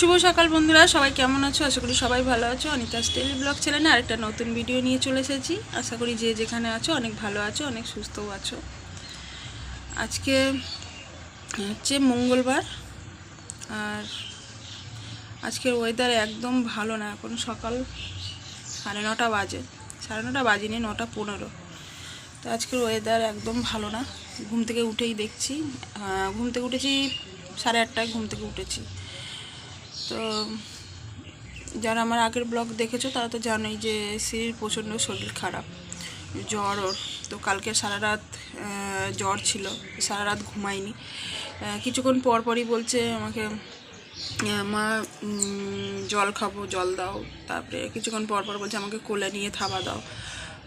শুভ সকাল বন্ধুরা, সবাই কেমন আছো? আশা করি সবাই ভালো আছো। অনিতা স্টেলি ব্লগ চ্যানেলে আরেকটা নতুন ভিডিও নিয়ে চলে এসেছি। আশা করি যে যেখানে আছো অনেক ভালো আছো, অনেক সুস্থও আছো। আজকে হচ্ছে মঙ্গলবার, আর আজকের ওয়েদার একদম ভালো না। এখন সকাল সাড়ে নটা বাজে। সাড়ে নটা বাজে বাজেনি, নটা পনেরো। তো আজকের ওয়েদার একদম ভালো না। ঘুম থেকে উঠেই দেখছি। ঘুম থেকে উঠেছি সাড়ে আটটায়, ঘুম থেকে উঠেছি। তো, যারা আমার আগের ব্লগ দেখেছ, তারা তো জানোই যে সিরির প্রচণ্ড শরীর খারাপ, জ্বর ওর। তো কালকে সারা রাত জ্বর ছিল, সারা রাত ঘুমায়নি। কিছুক্ষণ পর পরই বলছে আমাকে মা জল খাব, জল দাও। তারপরে কিছুক্ষণ পর পর বলছে আমাকে কোলে নিয়ে থাবা দাও।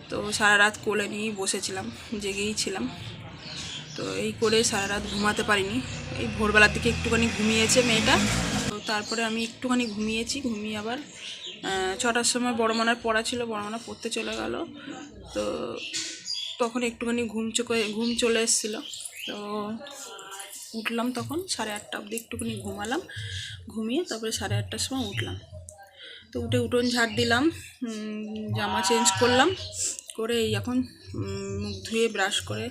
তো সারা রাত কোলে নিয়েই বসেছিলাম, জেগেই ছিলাম। তো এই করে সারা রাত ঘুমাতে পারিনি। এই ভোরবেলার দিকে একটুখানি ঘুমিয়েছে মেয়েটা। তারপরে আমি একটুখানি ঘুমিয়েছি, ঘুমিয়ে আবার ছটার সময় বড় মানার পড়া ছিল, বড় মানা পড়তে চলে গেল। তো তখন একটুখানি ঘুম চোখে, ঘুম চলে এসেছিল। তো উঠলাম তখন, সাড়ে আটটা অবধি একটুখানি ঘুমালাম। ঘুমিয়ে তারপরে সাড়ে আটটার সময় উঠলাম। তো উঠে উঠোন ঝাড় দিলাম জামা চেঞ্জ করলাম, করে এই এখন মুখ ধুয়ে ব্রাশ করে,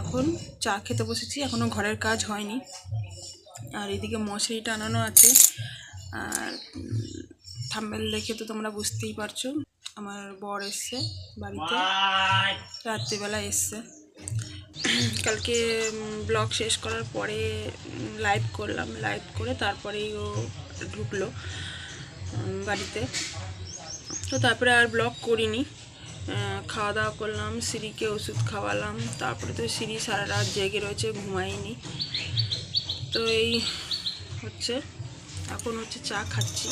এখন চা খেতে বসেছি এখনও ঘরের কাজ হয়নি। আর এদিকে মশারি টানানো আছে। আর থাম্বেল দেখে তো তোমরা বুঝতেই পারছ, আমার বর এসছে বাড়িতে। রাত্রিবেলা এসছে। কালকে ব্লগ শেষ করার পরে লাইভ করলাম। লাইভ করে তারপরেই ও ঢুকলো বাড়িতে। তো তারপরে আর ব্লগ করিনি। খাওয়া দাওয়া করলাম, সিঁড়িকে ওষুধ খাওয়ালাম। তারপরে তো সিঁড়ি সারা রাত জেগে রয়েছে, ঘুমাইনি। তো এই হচ্ছে, এখন হচ্ছে চা খাচ্ছি।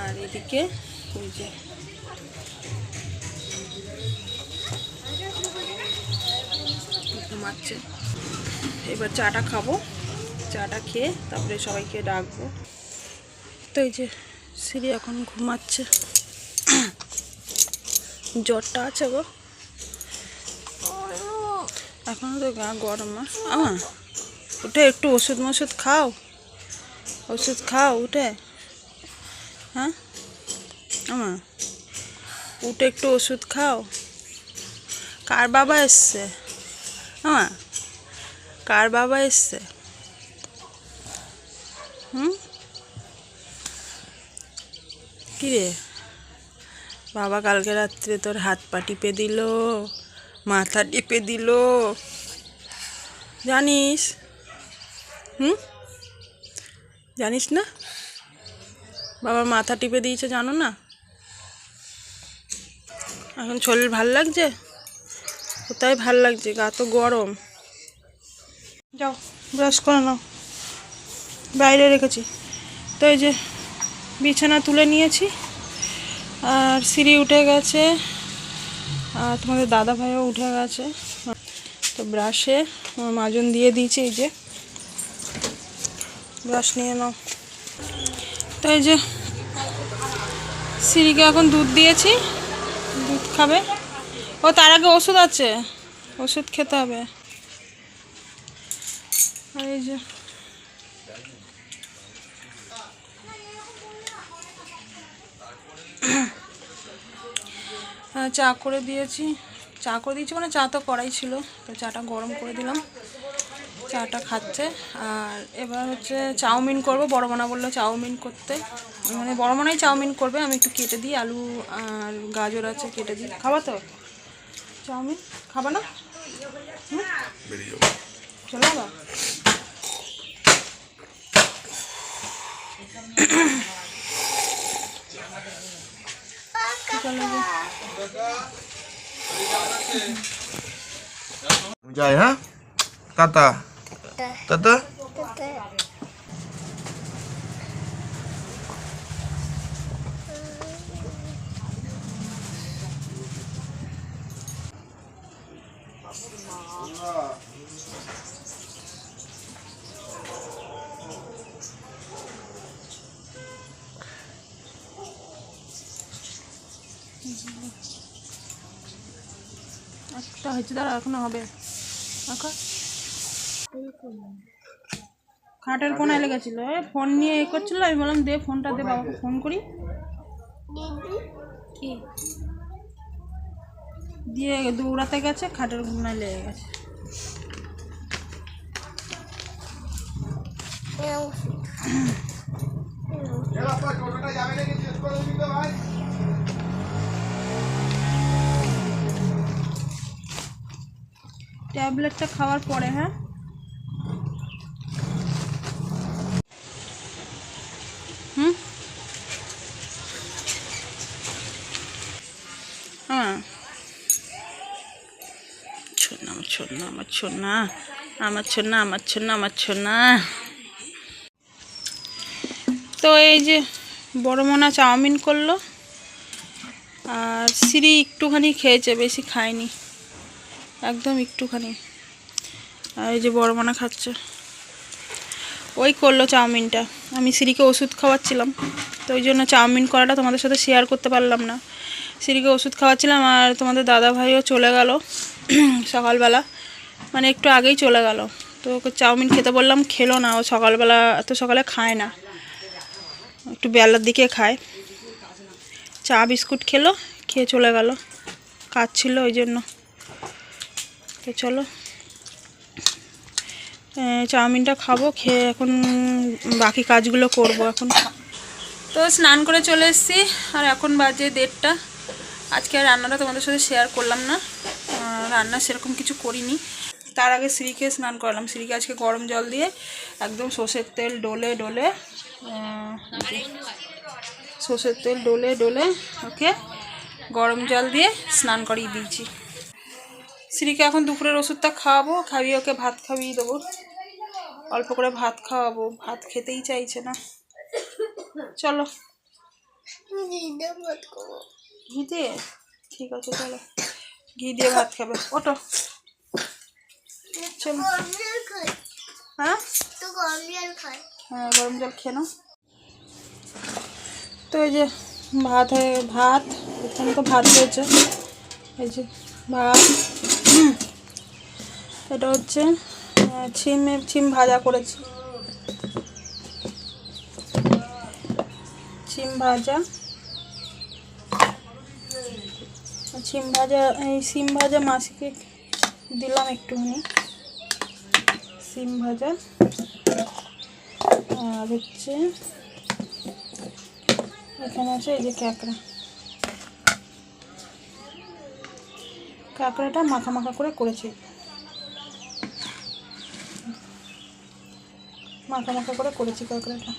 আর এদিকে ওই যে ঘুমাচ্ছে। এবার চাটা খাব, চাটা খেয়ে তারপরে সবাইকে ডাকবো। তো এই যে সিঁড়ি এখন ঘুমাচ্ছে। জ্বরটা আছে গো। এখনও তো গা গরম আর আমা উঠে একটু ওষুধ মষুধ খাও। ওষুধ খাও, উঠে। হ্যাঁ? আমা উঠে একটু ওষুধ খাও। কার বাবা এসছে? আমা কার বাবা এসছে? হুম? কিরে? বাবা কালকে রাত্রে তোর হাত পা টিপে দিল, মাথা টিপে দিল। জানিস হুম? জানিস না? বাবার মাথা টিপে দিয়েছে, জানো না? এখন শরীর ভালো লাগছে? কোথায় ভালো লাগছে? গা তো গরম। যাও ব্রাশ করে নাও। বাইরে রেখেছি। তো এই যে বিছানা তুলে নিয়েছি, আর সিঁড়ি উঠে গেছে, আর তোমাদের দাদা ভাইও উঠে গেছে। তো ব্রাশে মাজন দিয়ে দিয়েছে এই যে। ব্রাশ নিয়ে নাও। তো এই যে সিঁড়িকে এখন দুধ দিয়েছি, দুধ খাবে। ও, তার আগে ওষুধ আছে, ওষুধ খেতে হবে। আর এই যে চা করে দিয়েছি। চা করে দিয়েছি মানে চা তো করাই ছিল, তো চাটা গরম করে দিলাম। চাটা খাচ্ছে। আর এবার হচ্ছে চাউমিন করব। বড় মানা বলল চাউমিন করতে। মানে বড় মানাই চাউমিন করবে। আমি একটু কেটে দিই। আলু আর গাজর আছে কেটে দিই। খাবা তো? চাউমিন? খাবা না? হুম? চলো গিয়ে। যাই হ্যাঁ? টাটা। টাটা একটা হয়েছে দাঁড়া এখনও হবে আঁকা খাটের কোনায় লেগেছিল এ ফোন নিয়ে এ করছিল আমি বললাম দে ফোনটা দে বাবাকে ফোন করি। দিয়ে দৌড়াতে গেছে খাটের কোনায় লেগে গেছে। ট্যাবলেটটা খাওয়ার পরে হ্যাঁ হুম হ্যাঁ ছোনা আমার ছোনা, আমার ছোনা আমার ছোনা আমার ছোনা। তো এই যে বড় মোনা চাউমিন করল, আর সিঁড়ি একটুখানি খেয়েছে, বেশি খায়নি, একদম একটুখানি। আর এই যে বড় মোনা খাচ্ছে, ওই করল চাউমিনটা। আমি সিঁড়িকে ওষুধ খাওয়াচ্ছিলাম, তো ওই জন্য চাউমিন করাটা তোমাদের সাথে শেয়ার করতে পারলাম না। সিঁড়িকে ওষুধ খাওয়াচ্ছিলাম, আর তোমাদের দাদা ভাইও চলে গেল, সকালবেলা। মানে একটু আগেই চলে গেল। তো ওকে চাউমিন খেতে বললাম, খেলো না, ও সকালবেলা এত সকালে খায় না। একটু বেলার দিকে খায়। চা, বিস্কুট খেলো, খেয়ে চলে গেল। কাজ ছিল ওই জন্য। তো চলো। চাউমিনটা খাব, খেয়ে এখন বাকি কাজগুলো করব এখন। তো স্নান করে চলে এসেছি, আর এখন বাজে দেড়টা। আজকে রান্নাটা তোমাদের সাথে শেয়ার করলাম না। রান্না সেরকম কিছু করিনি। তার আগে শ্রীকে স্নান করলাম। শ্রীকে আজকে গরম জল দিয়ে একদম সর্ষের তেল ডলে ডলে সর্ষের তেল ডলে ডলে ওকে গরম জল দিয়ে স্নান করিয়ে দিয়েছি। শ্রীকে এখন দুপুরের ওষুধটা খাওয়াবো খাইয়ে ওকে ভাত খাইয়ে দেবো। অল্প করে ভাত খাওয়াবো। ভাত খেতেই চাইছে না। চলো। ঠিক আছে চলো। ঘি দিয়ে ভাত খাবে। ওটো হ্যাঁ? হ্যাঁ গরম জল খেয়ে নাও। তো এই যে ভাত হয়ে, ভাত, এখানে তো ভাত হয়েছে। এই যে ভাত। এটা হচ্ছে ছিমে, ছিম ভাজা করেছি। ছিম ভাজা। ছিম ভাজা, এই সিম ভাজা মাসিকে দিলাম একটুখানি। সিম ভাজা। আর হচ্ছে এখানে আছে এই যে ক্যাকড়া। কাঁকড়াটা মাখা মাখা করে করেছি। মাখা মাখা করে করেছি কাঁকড়াটা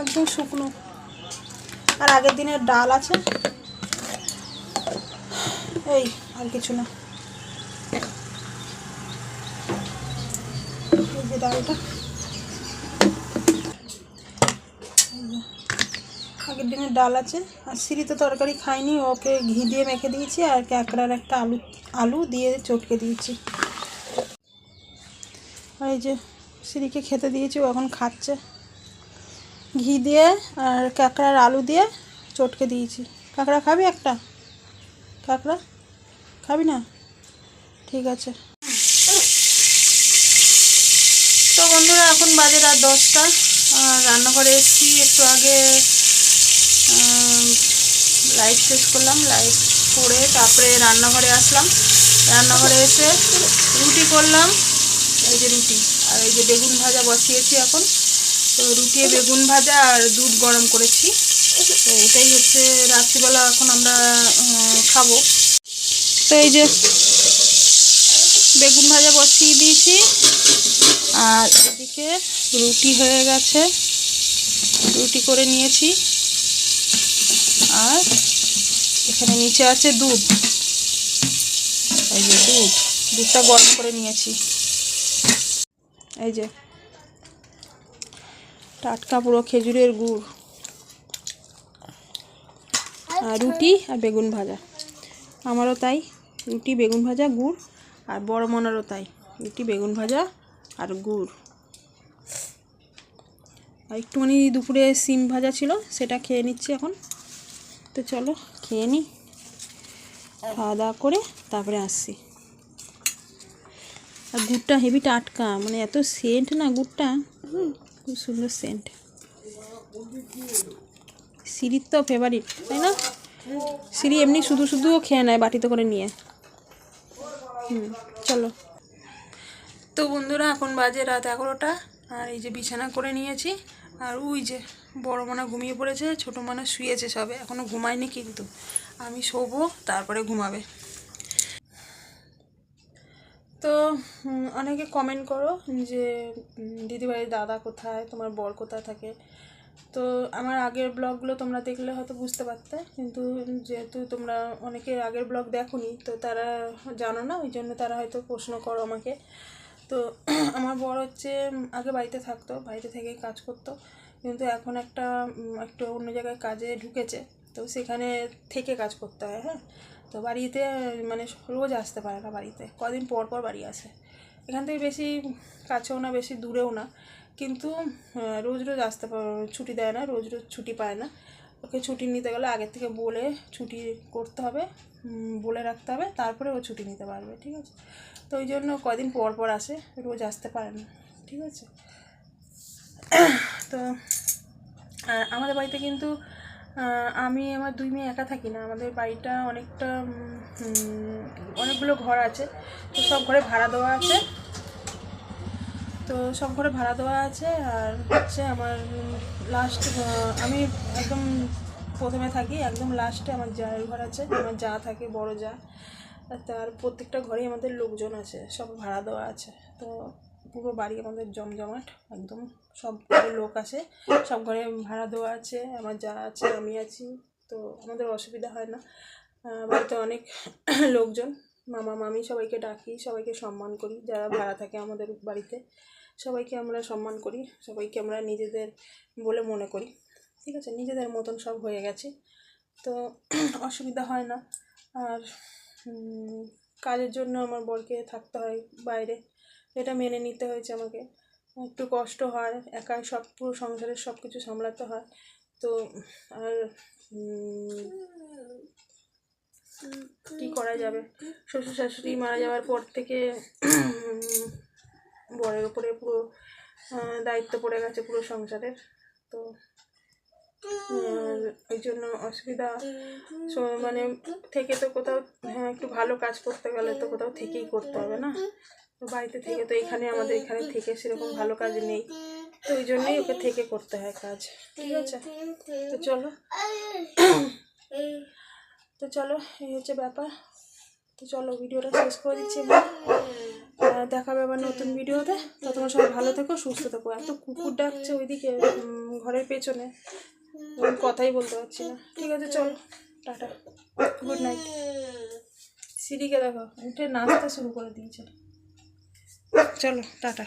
একদম শুকনো। আর আগের দিনের ডাল আছে এই আর কিছু না। এই যে ডালটা। আগের দিনের ডাল আছে। আর সিঁড়ি তো তরকারি খাইনি, ওকে ঘি দিয়ে মেখে দিয়েছি, আর ক্যাকড়ার একটা আলু আলু দিয়ে চটকে দিয়েছি। আর এই যে, সিঁড়িকে খেতে দিয়েছি, ও এখন খাচ্ছে। ঘি দিয়ে আর কাঁকড়ার আলু দিয়ে চটকে দিয়েছি। কাঁকড়া খাবি একটা? কাঁকড়া খাবি না? ঠিক আছে। তো বন্ধুরা, এখন বাজে রাত দশটা। রান্নাঘরে এসেছি, একটু আগে লাইট শেষ করলাম লাইট করে তারপরে রান্নাঘরে আসলাম। রান্নাঘরে এসে রুটি করলাম, এই যে রুটি, আর এই যে বেগুন ভাজা বসিয়েছি এখন। তো রুটি, বেগুন ভাজা আর দুধ গরম করেছি। তো এটাই হচ্ছে, রাত্রিবেলা এখন আমরা খাব। তো এই যে বেগুন ভাজা বসিয়ে দিয়েছি। আর এদিকে রুটি হয়ে গেছে। রুটি করে নিয়েছি। আর এখানে নিচে আছে দুধ। এই যে দুধ। দুধটা গরম করে নিয়েছি। এই যে টাটকা পুরো খেজুরের গুড়। আর রুটি আর বেগুন ভাজা। আমারও তাই। রুটি, বেগুন ভাজা, গুড়, আর বড় মনেরও তাই। রুটি, বেগুন ভাজা, আর গুড়। আর একটুখানি দুপুরে সিম ভাজা ছিল, সেটা খেয়ে নিচ্ছি এখন। তো চলো, খেয়ে নিই খাওয়া দাওয়া করে তারপরে আসছি। আর গুড়টা হেভি টাটকা মানে এত সেন্ট না গুড়টা। খুব সুন্দর সেন্ট সিঁড়ির তো ফেভারিট তাই না? সিঁড়ি এমনি শুধু শুধুও খেয়ে নেয়, বাটিতে করে নিয়ে। হুম, চলো। তো বন্ধুরা, এখন বাজে রাত এগারোটা, আর এই যে বিছানা করে নিয়েছি, আর ওই যে বড় মানা ঘুমিয়ে পড়েছে, ছোটো মানা শুয়েছে সবে এখনও ঘুমায়নি কিন্তু। আমি শোবো, তারপরে ঘুমাবে। তো অনেকে কমেন্ট করো যে দিদিভাই দাদা কোথায়, তোমার বর কোথায় থাকে? তো আমার আগের ব্লগগুলো তোমরা দেখলে হয়তো বুঝতে পারতে, কিন্তু যেহেতু তোমরা অনেকে আগের ব্লগ দেখোনি, তো তারা জানো না, ওই জন্য তারা হয়তো প্রশ্ন করো আমাকে। তো আমার বর হচ্ছে আগে বাড়িতে থাকতো, বাড়িতে থেকেই কাজ করতো, কিন্তু এখন একটা একটু অন্য জায়গায় কাজে ঢুকেছে, তো সেখানে থেকে কাজ করতে হয় হ্যাঁ? তো বাড়িতে মানে রোজ আসতে পারে না বাড়িতে, কদিন পর পর বাড়ি আসে। এখান থেকে বেশি কাছেও না, বেশি দূরেও না। কিন্তু রোজ রোজ আসতে ছুটি দেয় না, রোজ রোজ ছুটি পায় না। ওকে ছুটি নিতে গেলে আগের থেকে বলে ছুটি করতে হবে বলে রাখতে হবে, তারপরে ও ছুটি নিতে পারবে, ঠিক আছে? তো ওই জন্য কদিন পর পর আসে, রোজ আসতে পারে না, ঠিক আছে? তো আমাদের বাড়িতে কিন্তু আমি আমার দুই মেয়ে একা থাকি না, আমাদের বাড়িটা অনেকটা অনেকগুলো ঘর আছে, তো সব ঘরে ভাড়া দেওয়া আছে। তো সব ঘরে ভাড়া দেওয়া আছে আর হচ্ছে আমার লাস্ট আমি একদম প্রথমে থাকি, একদম লাস্টে আমার জায়ের ঘর আছে, আমার যা থাকে, বড় যা। তার প্রত্যেকটা ঘরেই আমাদের লোকজন আছে, সব ভাড়া দেওয়া আছে। তো পুরো বাড়ি আমাদের জমজমাট, একদম সব ঘরে লোক আছে, সব ঘরে ভাড়া দেওয়া আছে, আমার যা আছে, আমি আছি। তো আমাদের অসুবিধা হয় না। বাড়িতে অনেক লোকজন, মামা, মামি সবাইকে ডাকি, সবাইকে সম্মান করি, যারা ভাড়া থাকে আমাদের বাড়িতে। সবাইকে আমরা সম্মান করি, সবাইকে আমরা নিজেদের বলে মনে করি। ঠিক আছে? নিজেদের মতন সব হয়ে গেছে। তো অসুবিধা হয় না। আর কাজের জন্য আমার বরকে থাকতে হয় বাইরে। এটা মেনে নিতে হয়েছে আমাকে। একটু কষ্ট হয়, একাই সব, পুরো সংসারের সব কিছু সামলাতে হয়। তো, আর কি করা যাবে? শ্বশুর শাশুড়ি মারা যাওয়ার পর থেকে বরের উপরে পুরো দায়িত্ব পড়ে গেছে পুরো সংসারের। তো ওই জন্য অসুবিধা মানে থেকে তো কোথাও হ্যাঁ একটু ভালো কাজ করতে গেলে তো কোথাও থেকেই করতে হবে না। তো বাড়িতে থেকে তো এখানে আমাদের এখানে থেকে সেরকম ভালো কাজ নেই। তো ওই জন্যই ওকে থেকে করতে হয় কাজ। ঠিক আছে? তো চলো। তো চলো, এই হচ্ছে ব্যাপার। তো চলো, ভিডিওটা শেষ করে দিচ্ছি দেখাবে আবার নতুন ভিডিওতে। তো তোমরা সবাই ভালো থেকো, সুস্থ থেকো। এত কুকুর ডাকছে ওইদিকে ঘরের পেছনে। কথাই বলতে পারছি না। ঠিক আছে, চলো, টাটা। গুড নাইট সিঁড়িকে দেখো, উঠে নাচতে শুরু করে দিয়েছে। চলো, টাটা।